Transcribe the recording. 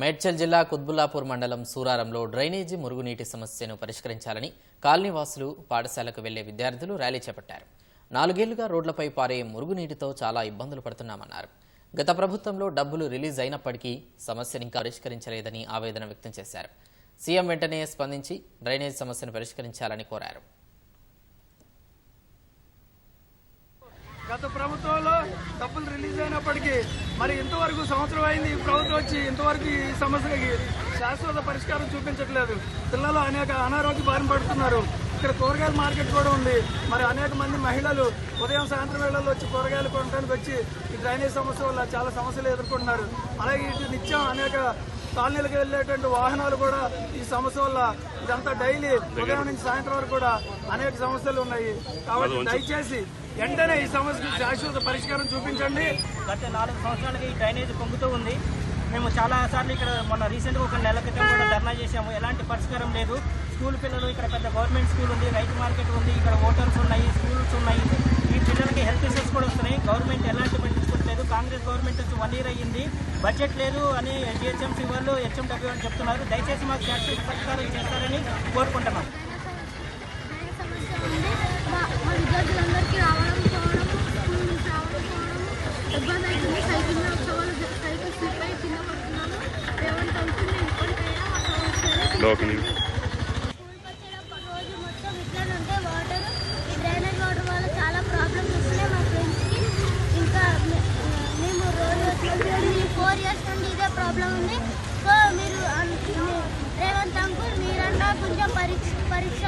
మేడ్చల్ జిల్లా కుత్బుల్లాపూర్ మండలం సూరారంలో డ్రైనేజీ మురుగునీటి సమస్యను పరిష్కరించాలని కాలనీవాసులు పాఠశాలకు వెళ్ళే విద్యార్థులు ర్యాలీ చేపట్టారు. నాలుగేళ్ళుగా రోడ్లపై పారే మురుగునీటితో చాలా ఇబ్బందులు పడుతున్నామన్నారు. గత ప్రభుత్వంలో డబ్బులు రిలీజ్ అయినప్పటికీ సమస్యను ఇంకా పరిష్కరించలేదని ఆవేదన వ్యక్తం చేశారు. సీఎం వెంటనే స్పందించి డ్రైనేజ్ సమస్యను పరిష్కరించాలని కోరారు. గత ప్రభుత్వంలో డబ్బులు రిలీజ్ అయినప్పటికీ మరి ఇంతవరకు సంవత్సరం అయింది ఈ ప్రభుత్వం వచ్చి ఇంతవరకు ఈ సమస్యకి శాశ్వత పరిష్కారం చూపించట్లేదు. పిల్లలు అనేక అనారోగ్య బారిన పడుతున్నారు. ఇక్కడ కూరగాయల మార్కెట్ కూడా ఉంది. మరి అనేక మంది మహిళలు ఉదయం సాయంత్రం వేళల్లో వచ్చి కూరగాయలు కొనడానికి వచ్చి ఈ డ్రైనేజ్ సమస్య వల్ల చాలా సమస్యలు ఎదుర్కొంటున్నారు. అలాగే ఇటు నిత్యం అనేక కాలనీలకు వెళ్ళేటువంటి వాహనాలు కూడా ఈ సమస్య వల్ల ఇదంతా డైలీ ఉదయం నుంచి సాయంత్రం వరకు కూడా అనేక సమస్యలు ఉన్నాయి. కాబట్టి దయచేసి వెంటనే ఈ సమస్యకు శాశ్వత పరిష్కారం చూపించండి. గత నాలుగు సంవత్సరాలకి ఈ డ్రైనేజ్ పొంగుతూ ఉంది. మేము చాలా సార్లు ఇక్కడ మొన్న రీసెంట్గా ఒక నెల క్రితం కూడా ధర్నా చేశాము. ఎలాంటి పరిష్కారం లేదు. స్కూల్ పిల్లలు ఇక్కడ పెద్ద గవర్నమెంట్ స్కూల్ ఉంది రైతు మార్కెట్ ఉంది ఇక్కడ హోటల్స్ ఉన్నాయి స్కూల్స్ ఉన్నాయి. ఈ పిల్లలకి హెల్త్ ఇష్యూస్ కూడా వస్తున్నాయి. గవర్నమెంట్ ఎలాంటి పట్టించుకోవట్లేదు కాంగ్రెస్ గవర్నమెంట్ వచ్చి వన్ ఇయర్ అయ్యింది. బడ్జెట్ లేదు అని జిహెచ్ఎంసీ వాళ్ళు హెచ్ఎండబ్ల్యూ అని చెప్తున్నారు. దయచేసి మాకు శాశ్వత పరిష్కారం చేస్తారని కోరుకుంటున్నాం. అనేక ఫోర్ ఇయర్స్ నుండి ఇదే ప్రాబ్లం ఉంది. సో మీరు రేవంత్ అంకుల్ మీరన్నా కొంచెం పరీక్ష పరీక్ష